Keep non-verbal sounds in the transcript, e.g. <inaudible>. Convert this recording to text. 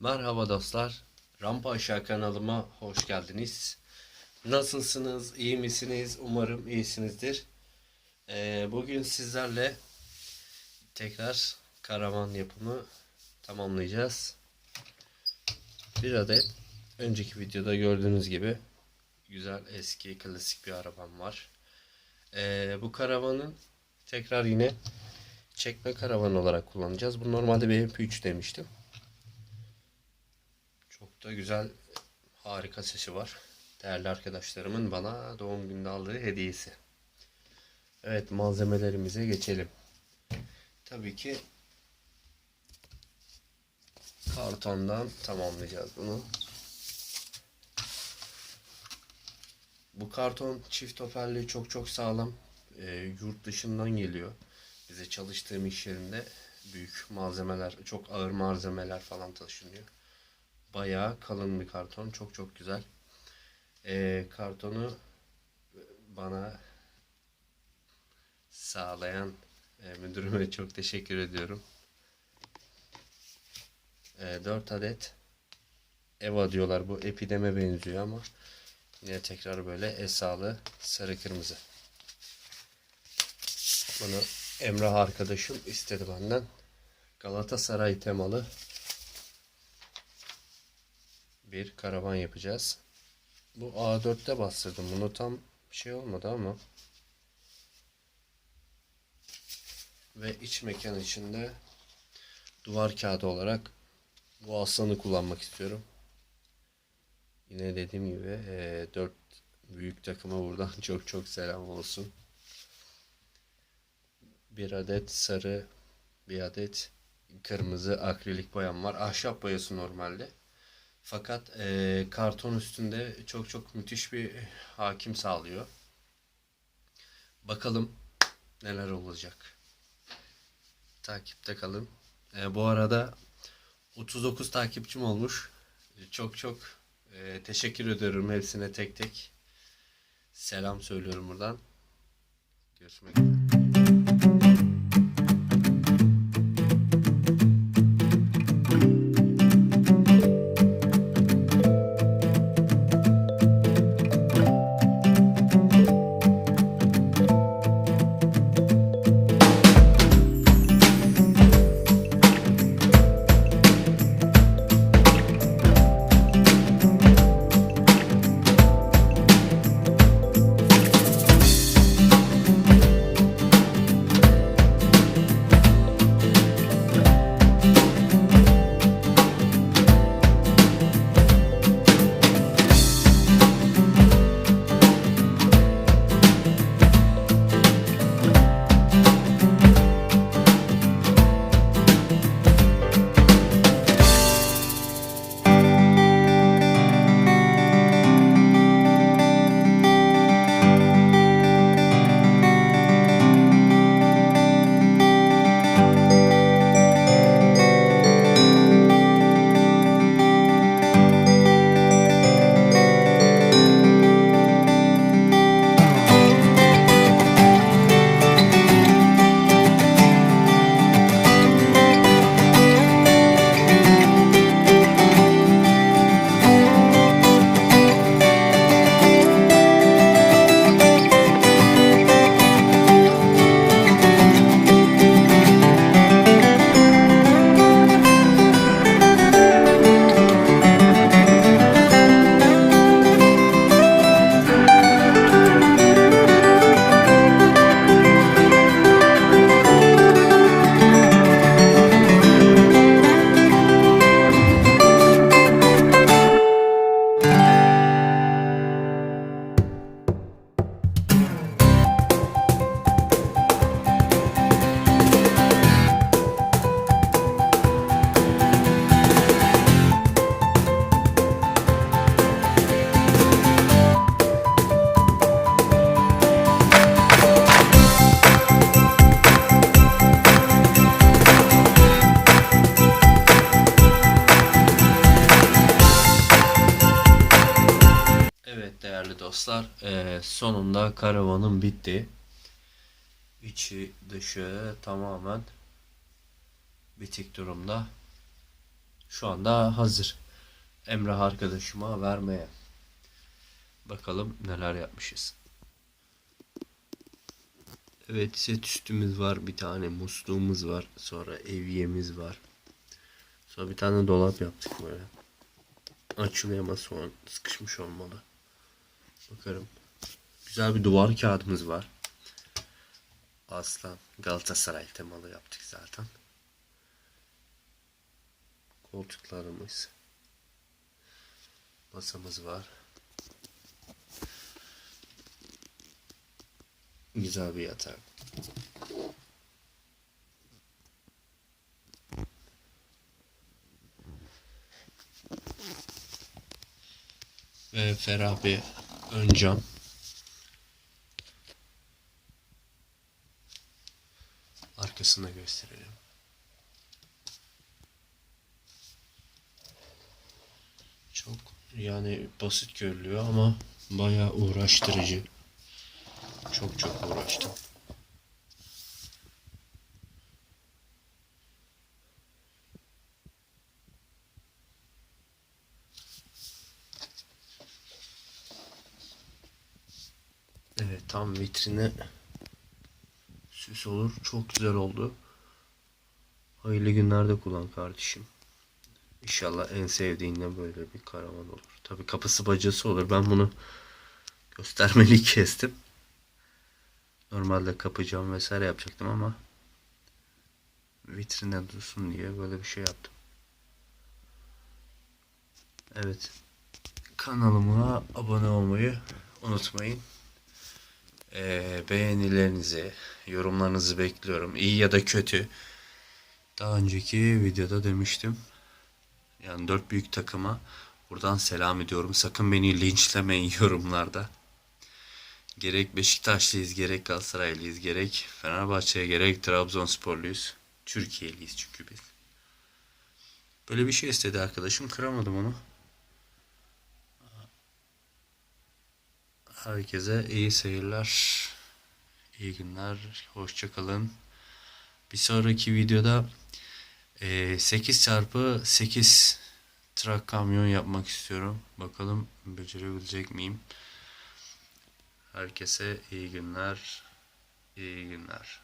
Merhaba dostlar. Rampa Aşağı kanalıma hoş geldiniz. Nasılsınız? İyi misiniz? Umarım iyisinizdir. Ee, bugün sizlerle tekrar karavan yapımı tamamlayacağız. Bir adet önceki videoda gördüğünüz gibi güzel eski klasik bir arabam var. Ee, bu karavanın tekrar yine çekme karavan olarak kullanacağız. Bu normalde BMP3 demiştim. Çok da güzel, harika sesi var. Değerli arkadaşlarımın bana doğum gününde aldığı hediyesi. Evet malzemelerimize geçelim. Tabii ki kartondan tamamlayacağız bunu. Bu karton çift hoparlörü çok çok sağlam. Ee, yurt dışından geliyor. Bize çalıştığım iş yerinde büyük malzemeler, çok ağır malzemeler falan taşınıyor. Bayağı kalın bir karton. Çok çok güzel. Ee, kartonu bana sağlayan e, müdürüme çok teşekkür ediyorum. E, 4 adet Eva diyorlar. Bu epideme benziyor ama yine tekrar böyle esalı sarı kırmızı. Bunu Emrah arkadaşım istedi benden. Galatasaray temalı bir karavan yapacağız. Bu A4'te bastırdım. Bunu tam şey olmadı ama. Ve iç mekan içinde duvar kağıdı olarak bu aslanı kullanmak istiyorum. Yine dediğim gibi 4 büyük takıma buradan <laughs> çok çok selam olsun. Bir adet sarı, bir adet kırmızı akrilik boyam var. Ahşap boyası normalde. Fakat e, karton üstünde çok çok müthiş bir hakim sağlıyor. Bakalım neler olacak. Takipte kalın. E, bu arada 39 takipçim olmuş. Çok çok e, teşekkür ediyorum hepsine tek tek. Selam söylüyorum buradan. Görüşmek üzere. Değerli dostlar, eee, sonunda karavanım bitti. İçi dışı tamamen bitik durumda. şu anda hazır. Emrah arkadaşıma vermeye. Bakalım neler yapmışız. Evet set üstümüz var. Bir tane musluğumuz var. Sonra evyemiz var. Sonra bir tane dolap yaptık böyle. Açılıyor ama son sıkışmış olmalı. Bakarım. Güzel bir duvar kağıdımız var. Aslan Galatasaray temalı yaptık zaten. Koltuklarımız. Masamız var. Güzel bir yatak. Ve ferah bir ön cam. Arkasını gösterelim. Çok yani basit görülüyor ama bayağı uğraştırıcı. Çok çok uğraştım. Evet tam vitrine süs olur. Çok güzel oldu. Hayırlı günlerde kullan kardeşim. İnşallah en sevdiğinden böyle bir karavan olur. Tabi kapısı bacası olur. Ben bunu göstermeli <laughs> kestim. Normalde kapı vesaire yapacaktım ama vitrine dursun diye böyle bir şey yaptım. Evet. Kanalıma abone olmayı unutmayın. Ee, beğenilerinizi, yorumlarınızı bekliyorum. İyi ya da kötü. Daha önceki videoda demiştim. Yani dört büyük takıma buradan selam ediyorum. Sakın beni linçlemeyin <laughs> yorumlarda. Gerek Beşiktaşlıyız, gerek Galatasaraylıyız, gerek Fenerbahçe'ye, gerek Trabzonsporluyuz. Türkiye'liyiz çünkü biz. Böyle bir şey istedi arkadaşım. Kıramadım onu. Herkese iyi seyirler. iyi günler. Hoşça kalın. Bir sonraki videoda e, 8 çarpı 8 trak kamyon yapmak istiyorum. Bakalım becerebilecek miyim? Herkese iyi günler. İyi günler.